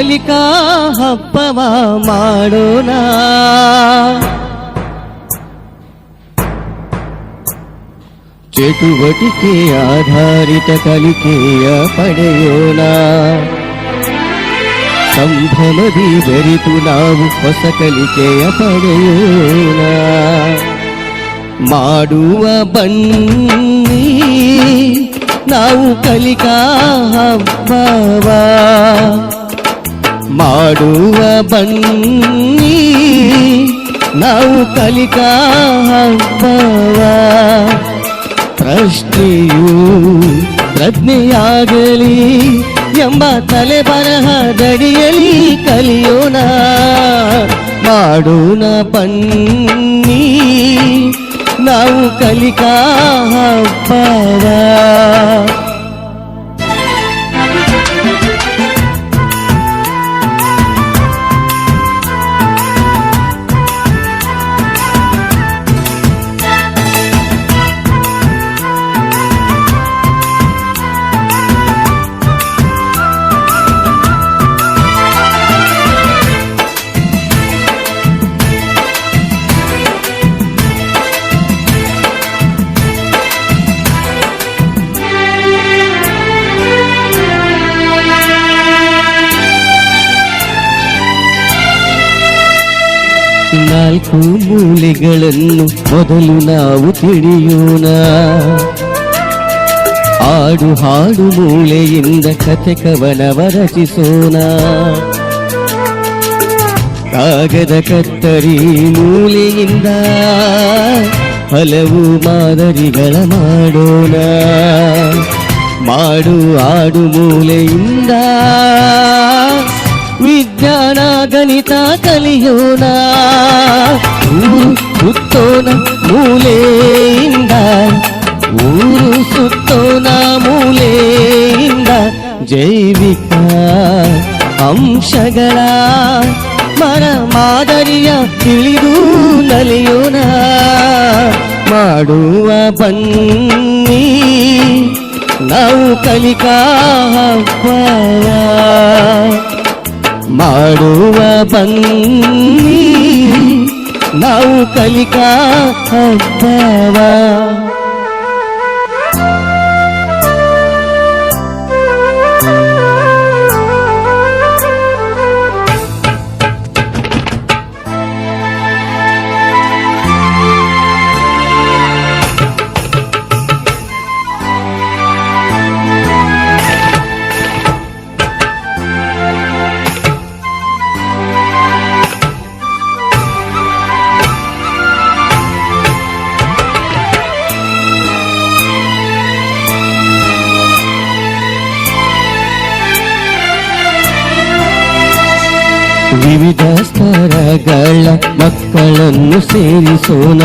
ಕಲಿಕಾ ಹಬ್ಬವ ಮಾಡೋಣ ಚಟುವಟಿಕೆ ಆಧಾರಿತ ಕಲಿಕೆಯ ಪಡೆಯೋಣ ಸಂಭ್ರಮದಿ ಬೆರೆತು ನಾವು ಹೊಸ ಕಲಿಕೆಯ ಪಡೆಯೋಣ ಮಾಡುವ ಬನ್ನಿ ನಾವು ಕಲಿಕಾ ಹಬ್ಬವ ಮಾಡುವ ಬನ್ನಿ ನಾವು ಕಲಿಕಾ ಹಬ್ಬವ ಪ್ರಶ್ನೆಯು ಪ್ರಜ್ಞೆಯಾಗಲಿ ಎಂಬ ತಲೆ ಬರಹದಡಿಯಲಿ ಕಲಿಯೋಣ ಮಾಡೋಣ ಬನ್ನಿ ನಾವು ಕಲಿಕಾ ಹಬ್ಬವ ನಾಲ್ಕು ಮೂಲೆಗಳನ್ನು ಮೊದಲು ನಾವು ತಿಳಿಯೋಣ. ಆಡು ಹಾಡು ಮೂಳೆಯಿಂದ ಕಥೆ ಕವನವ ರಚಿಸೋಣ. ಕಾಗದ ಕತ್ತರಿ ಮೂಲೆಯಿಂದ ಹಲವು ಮಾದರಿಗಳ ಮಾಡೋಣ. ಮಾಡು ಆಡು ಮೂಲೆಯಿಂದ ವಿಜ್ಞಾನ ಗಣಿತ ಕಲಿಯೋಣ ಊರು ಸುತ್ತೋಣ ಮೂಲೆಯಿಂದ ಊರು ಸುತ್ತೋಣ ಮೂಲೆಯಿಂದ ಜೈವಿಕ ಅಂಶಗಳ ಮರ ಮಾದರಿಯ ತಿಳಿದು ನಲಿಯೋಣ ಮಾಡುವ ಬನ್ನಿ ನಾವು ಕಲಿಕಾ ಹಬ್ಬವ ಮಾಡುವ ಬನ್ನಿ ನಾವು ಕಲಿಕಾ ಹಬ್ಬವ ವಿವಿಧ ಸ್ತರಗಳ ಮಕ್ಕಳನ್ನು ಸೇರಿಸೋಣ.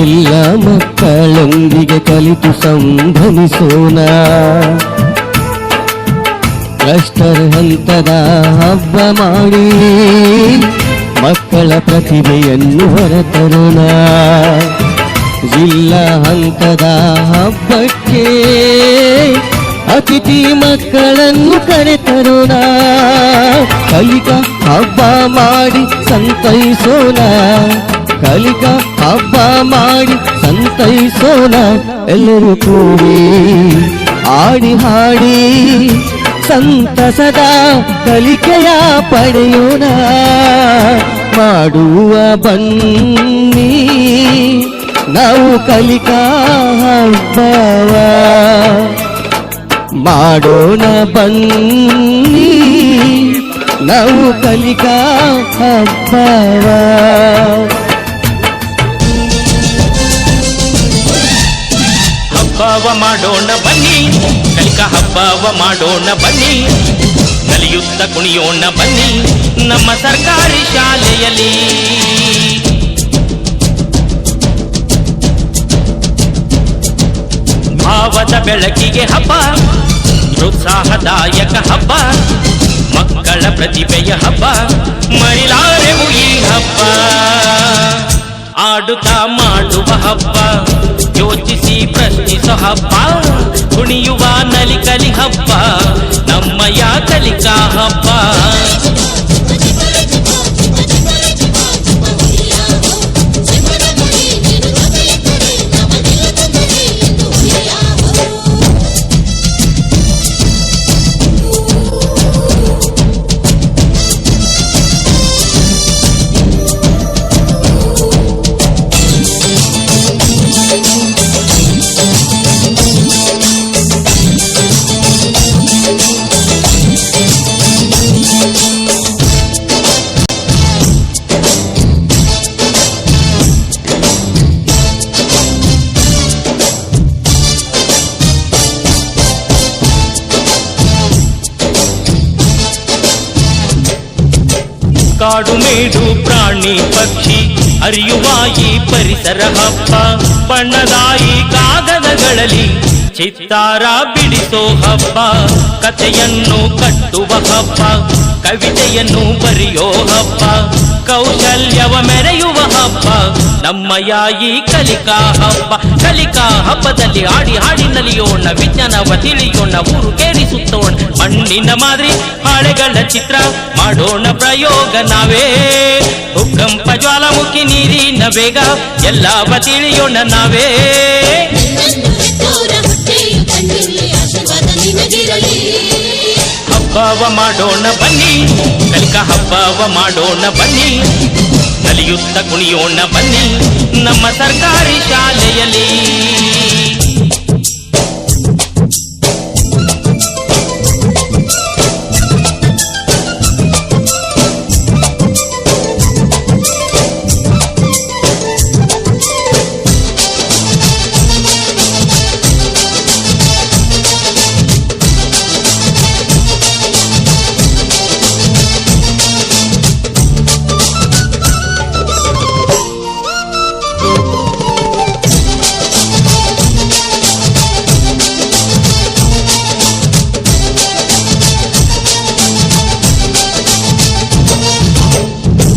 ಎಲ್ಲ ಮಕ್ಕಳೊಂದಿಗೆ ಕಲಿತು ಸಂಭವಿಸೋಣ ಕ್ಲಸ್ಟರ್ ಹಂತದ ಹಬ್ಬ ಮಾಡಿ ಮಕ್ಕಳ ಪ್ರತಿಭೆಯನ್ನು ಹೊರತರೋಣ. ಜಿಲ್ಲಾ ಹಂತದ ಹಬ್ಬಕ್ಕೆ ಅತಿಥಿ ಮಕ್ಕಳನ್ನು ಕರೆತರೋಣ ಕಲಿಕಾ ಹಬ್ಬ ಮಾಡಿ ಸಂತೈಸೋಣ ಕಲಿಕಾ ಹಬ್ಬ ಮಾಡಿ ಸಂತೈಸೋಣ ಎಲ್ಲರೂ ಕೂಡಿ ಆಡಿ ಹಾಡಿ ಸಂತಸದ ಕಲಿಕೆಯ ಪಡೆಯೋಣ ಮಾಡುವ ಬನ್ನಿ ನಾವು ಕಲಿಕಾ ಹಬ್ಬವ ಮಾಡೋಣ ಬನ್ನಿ. ನಾವು ಕಲಿಕಾ ಹಬ್ಬವ. ಹಬ್ಬವ ಮಾಡೋಣ ಬನ್ನಿ, ಕಲಿಕಾ ಹಬ್ಬವ ಮಾಡೋಣ ಬನ್ನಿ, ಕಲಿಯುತ್ತ ಕುಣಿಯೋಣ ಬನ್ನಿ ನಮ್ಮ ಸರ್ಕಾರಿ ಶಾಲೆಯಲ್ಲಿ. ಭಾವದ ಬೆಳಕಿಗೆ ಹಬ್ಬ, ಪ್ರೋತ್ಸಾಹದಾಯಕ ಹಬ್ಬ, ಮಕ್ಕಳ ಪ್ರತಿಭೆಯ ಹಬ್ಬ ಮರಿಲಾರೆವು ಈ ಹಬ್ಬ. ಆಡುತ್ತಾ ಮಾಡುವ ಹಬ್ಬ, ಯೋಚಿಸಿ ಪ್ರಶ್ನಿಸೋ ಹಬ್ಬ, ಕುಣಿಯುವ ನಲಿಕಲಿ ಹಬ್ಬ. ಕಾಡು ಮೇಡು ಪ್ರಾಣಿ ಪಕ್ಷಿ ಅರಿಯುವ ಈ ಪರಿಸರ ಹಬ್ಬ. ಬಣ್ಣದಾಯಿ ಕಾಗದಗಳಲ್ಲಿ ಚಿತ್ತಾರ ಬಿಡಿಸೋ ಹಬ್ಬ. ಕಥೆಯನ್ನು ಕಟ್ಟುವ ಹಬ್ಬ, ಕವಿತೆಯನ್ನು ಬರೆಯೋ ಹಬ್ಬ. ಕೌಶಲ್ಯವ ಮೆರೆಯುವ ಹಬ್ಬ. ನಮ್ಮ ಯಾಯಿ ಕಲಿಕಾ ಹಬ್ಬ. ಕಲಿಕಾ ಹಬ್ಬದಲ್ಲಿ ಹಾಡಿ ಹಾಡಿ ನಲಿಯೋಣ, ವಿಜ್ಞಾನವ ತಿಳಿಯೋಣ, ಊರು ಕೇರಿಸುತ್ತೋಣ. ಮಣ್ಣಿನ ಮಾದರಿ, ಹಾಳೆಗಳ ಚಿತ್ರ ಮಾಡೋಣ ಪ್ರಯೋಗ ನಾವೇ. ಭೂಕಂಪ, ಜ್ವಾಲಾಮುಖಿ ನೀರಿನ ಬೇಗ ಎಲ್ಲವ ತಿಳಿಯೋಣ ನಾವೇ. ನಿನಗಿರಲಿ. ಹಬ್ಬವ ಮಾಡೋಣ ಬನ್ನಿ ಕಲಿಕ ಹಬ್ಬವ ಮಾಡೋಣ ಬನ್ನಿ ನಲಿಯುತ್ತ ಕುಣಿಯೋಣ ಬನ್ನಿ ನಮ್ಮ ಸರ್ಕಾರಿ ಶಾಲೆಯಲ್ಲಿ.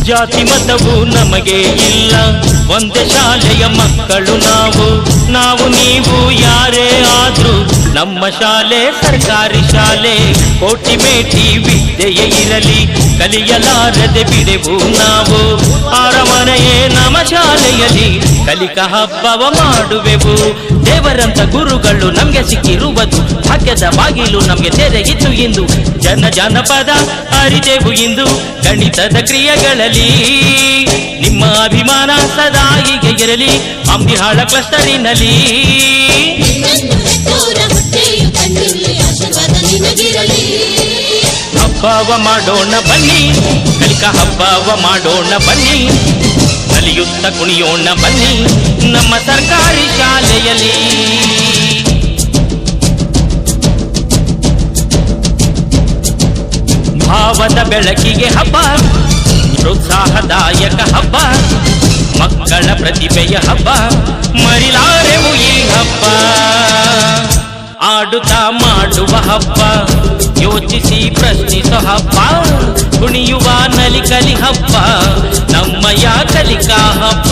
ಜಾತಿ ಮತವು ನಮಗೆ ಇಲ್ಲ. ಒಂದೇ ಶಾಲೆಯ ಮಕ್ಕಳು ನಾವು. ನಾವು ನೀವು ಯಾರೇ ಆದ್ರೂ ನಮ್ಮ ಶಾಲೆ, ಸರ್ಕಾರಿ ಶಾಲೆ. ಕೋಟಿ ಮೇಟಿ ವಿದ್ಯೆಯೇ ಇರಲಿ. ಕಲಿಯಲಾರದೆ ಬಿಡೆವು ನಾವು. ಆರಮನೆಯೇ ನಮ್ಮ ಶಾಲೆಯಲ್ಲಿ ಕಲಿಕಾ ಹಬ್ಬವ ಮಾಡುವೆವು. ದೇವರಂತ ಗುರುಗಳು ನಮ್ಗೆ ಸಿಕ್ಕಿರುವುದು. ಭಾಗ್ಯದ ಬಾಗಿಲು ನಮ್ಗೆ ತೆರೆಯಿತು ಇಂದು. ಜನ ಜನಪದ ಅರಿದೆವು ಇಂದು. ಗಣಿತದ ಕ್ರಿಯೆಗಳಲ್ಲಿ ನಿಮ್ಮ ಅಭಿಮಾನ ಸದಾ ಹೀಗೆ ಇರಲಿ. ಅಂಬಿಹಾಳ ಕ್ಲಸ್ಟರಿನಲ್ಲಿ. ಹಬ್ಬವ ಮಾಡೋಣ ಬನ್ನಿ. ಕಲಿಕಾ ಹಬ್ಬವ ಮಾಡೋಣ ಬನ್ನಿ. ಕಲಿಯುತ್ತ ಕುಣಿಯೋಣ ಬನ್ನಿ ನಮ್ಮ ಸರ್ಕಾರಿ ಶಾಲೆಯಲ್ಲಿ. ಭಾವದ ಬೆಳಕಿಗೆ ಹಬ್ಬ, ಪ್ರೋತ್ಸಾಹದಾಯಕ ಹಬ್ಬ, ಮಕ್ಕಳ ಪ್ರತಿಭೆಯ ಹಬ್ಬ ಮರಿಲಾರೆವು ಈ ಹಬ್ಬ. ಆಡುತ್ತಾ ಮಾಡುವ ಹಬ್ಬ. ಯೋಚಿಸಿ ಪ್ರಶ್ನಿಸೋ ಹಬ್ಬ. ಕುಣಿಯುವ ನಲಿಕಲಿ ಹಬ್ಬ. ನಮ್ಮಯ ಕಲಿಕಾ ಹಬ್ಬ.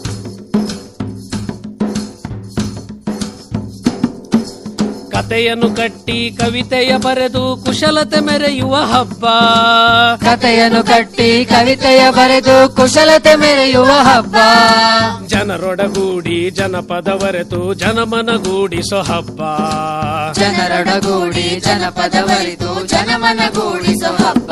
ಕತೆಯನ್ನು ಕಟ್ಟಿ ಕವಿತೆಯ ಬರೆದು ಕುಶಲತೆ ಮೆರೆಯುವ ಹಬ್ಬ. ಕಥೆಯನ್ನು ಕಟ್ಟಿ ಕವಿತೆಯ ಬರೆದು ಕುಶಲತೆ ಮೆರೆಯುವ ಹಬ್ಬ. ಜನರೊಡಗೂಡಿ ಜನಪದವರೆತು ಜನಮನಗೂಡಿಸೋ ಹಬ್ಬ. ಜನರೊಡಗೂಡಿ ಜನಪದ ಬರೆದು ಜನಮನಗೂಡಿಸೋ ಹಬ್ಬ.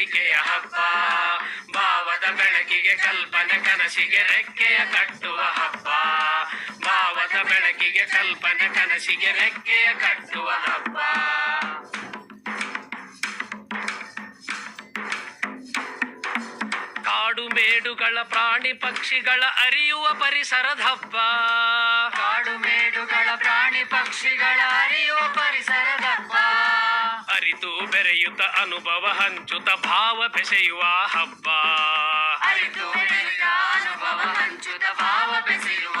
ಕಲಿಕೆಯ ಹಬ್ಬ. ಭಾವದ ಬೆಳಕಿಗೆ ಕಲ್ಪನೆ, ಕನಸಿಗೆ ರೆಕ್ಕೆಯ ಕಟ್ಟುವ ಹಬ್ಬ. ಭಾವದ ಬೆಳಕಿಗೆ ಕಲ್ಪನೆ, ಕನಸಿಗೆ ರೆಕ್ಕೆಯ ಕಟ್ಟುವ ಹಬ್ಬ. ಕಾಡು ಮೇಡುಗಳ ಪ್ರಾಣಿ ಪಕ್ಷಿಗಳ ಅರಿಯುವ ಪರಿಸರದ ಹಬ್ಬ. ಕಾಡು ಮೇಡುಗಳ ಪ್ರಾಣಿ ಪಕ್ಷಿಗಳ ಅರಿಯುವ ಪರಿಸರದ ಹಬ್ಬ. ಅರಿತು ಬೆರೆಯುತ ಅನುಭವ ಹಂಚುತ ಭಾವ ಬೆಸೆಯುವ ಹಬ್ಬ. ಅರಿತು ಅನುಭವ ಹಂಚುತ ಭಾವ ಬೆಸೆಯುವ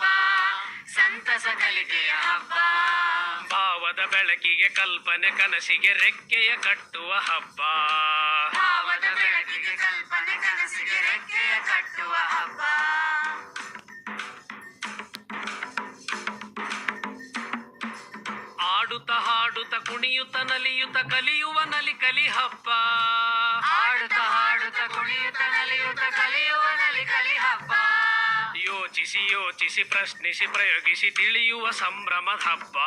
ಸಂತಸ ಕಲಿಕೆಯ ಹಬ್ಬ. ಭಾವದ ಬೆಳಕಿಗೆ ಕಲ್ಪನೆ ಕನಸಿಗೆ ರೆಕ್ಕೆಯ ಕಟ್ಟುವ ಹಬ್ಬ. ಭಾವದ ಬೆಳಕಿಗೆ ಕಲ್ಪನೆ ಕನಸಿಗೆ ರೆಕ್ಕೆಯ ಕಟ್ಟುವ ಹಬ್ಬ. ಆಡುತ್ತ ಹಾಡುತ್ತ ಕುಣಿಯುತ್ತ ನಲಿಯುತ್ತ ಕಲಿಯುವ ನಲಿ ಕಲಿ ಹಬ್ಬ. ಆಡುತ್ತ ಹಾಡುತ್ತ ಕುಣಿಯುತ್ತ ನಲಿಯುತ್ತ ಕಲಿಯುವ ನಲಿ ಕಲಿ ಹಬ್ಬ. ಯೋಚಿಸಿ ಯೋಚಿಸಿ ಪ್ರಶ್ನಿಸಿ ಪ್ರಯೋಗಿಸಿ ತಿಳಿಯುವ ಸಂಭ್ರಮದ ಹಬ್ಬ.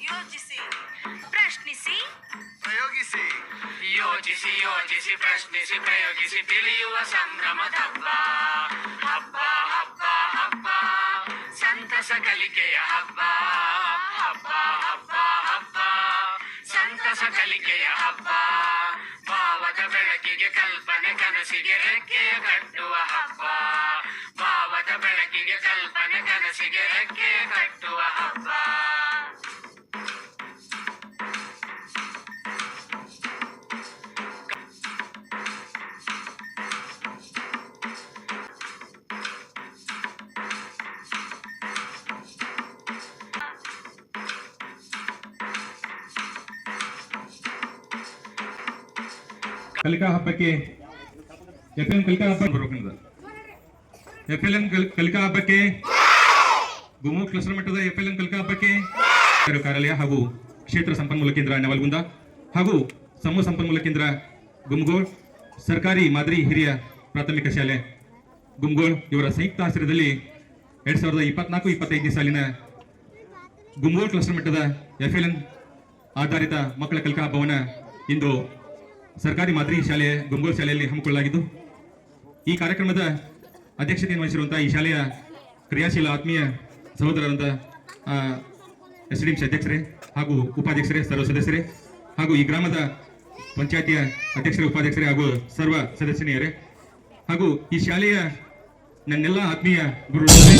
ಯೋಚಿಸಿ. ಪ್ರಶ್ನಿಸಿ. ಪ್ರಯೋಗಿಸಿ. ಯೋಚಿಸಿ ಯೋಚಿಸಿ ಪ್ರಶ್ನಿಸಿ ಪ್ರಯೋಗಿಸಿ ತಿಳಿಯುವ ಸಂಭ್ರಮದ ಹಬ್ಬ. ಹಬ್ಬ ಹಬ್ಬ ಹಬ್ಬ. ಸಂತಸ ಕಲಿಕೆಯ ಹಬ್ಬ. ಹಬ್ಬ ಹಬ್ಬ ಹಬ್ಬ. ಸಂತಸ ಕಲಿಕೆಯ ಹಬ್ಬ. ಭಾವದ ಬೆಳಕಿಗೆ ಕಲ್ಪನೆ ಕನಸಿಗೆ ರೆಕ್ಕೆಯ ಕಟ್ಟುವ ಹಬ್ಬ. ಭಾವದ ಬೆಳಕಿಗೆ ಕಲ್ಪನೆ ಕನಸಿಗೆ ರೆಕ್ಕೆಯ ಕಟ್ಟುವ ಹಬ್ಬ ಕಲಿಕಾ ಹಬ್ಬಕ್ಕೆ ಎಫ್ ಎಂ ಕಲಿಕಾ ಹಬ್ಬ ಬರ್ಬೇಕಂದ ಎಫ್ ಎಲ್ ಎಂ ಕಲಿಕಾ ಹಬ್ಬಕ್ಕೆ? ಗುಮು ಕ್ಲಸ್ಟರ್ ಮಟ್ಟದ ಎಫ್ ಎಲ್ ಎಂ ಕಲಿಕಾ ಹಬ್ಬಕ್ಕೆ? ಕಾರ್ಯ- ಕಾರ್ಯಾಲಯ ಹಾಗೂ ಕ್ಷೇತ್ರ ಸಂಪನ್ಮೂಲ ಕೇಂದ್ರ ನವಲ್ಗುಂದ ಹಾಗೂ ಸಮೂಹ ಸಂಪನ್ಮೂಲ ಕೇಂದ್ರ ಗುಮ್ಗೋಳ್ ಸರ್ಕಾರಿ ಮಾದರಿ ಹಿರಿಯ ಪ್ರಾಥಮಿಕ ಶಾಲೆ ಗುಮ್ಗೋಳ್ ಇವರ ಸಂಯುಕ್ತ ಆಶ್ರಯದಲ್ಲಿ ಎರಡ್ ಸಾವಿರದ ಇಪ್ಪತ್ನಾಲ್ಕು, ಇಪ್ಪತ್ತೈದನೇ ಸಾಲಿನ ಗುಮ್ಗೋಳ್ ಕ್ಲಸ್ಟರ್ ಮಟ್ಟದ ಎಫ್ ಎಲ್ ಎನ್ ಆಧಾರಿತ ಮಕ್ಕಳ ಕಲಿಕಾ ಹಬ್ಬವನ್ನು ಇಂದು ಸರ್ಕಾರಿ ಮಾದರಿ ಶಾಲೆ ಗುಂಗೋಲ್ ಶಾಲೆಯಲ್ಲಿ ಹಮ್ಮಿಕೊಳ್ಳಲಾಗಿದ್ದು, ಈ ಕಾರ್ಯಕ್ರಮದ ಅಧ್ಯಕ್ಷತೆಯನ್ನು ವಹಿಸಿರುವಂತಹ ಈ ಶಾಲೆಯ ಕ್ರಿಯಾಶೀಲ ಆತ್ಮೀಯ ಸಹೋದರರಂತ ಎಸ್ ಡಿ ಅಧ್ಯಕ್ಷರೇ ಹಾಗೂ ಉಪಾಧ್ಯಕ್ಷರೇ, ಸರ್ವ ಸದಸ್ಯರೇ ಹಾಗೂ ಈ ಗ್ರಾಮದ ಪಂಚಾಯತಿಯ ಅಧ್ಯಕ್ಷರೇ, ಉಪಾಧ್ಯಕ್ಷರೇ ಹಾಗೂ ಸರ್ವ ಸದಸ್ಯನಿಯರೇ ಹಾಗೂ ಈ ಶಾಲೆಯ ನನ್ನೆಲ್ಲ ಆತ್ಮೀಯ ಗುರುಗಳೇ.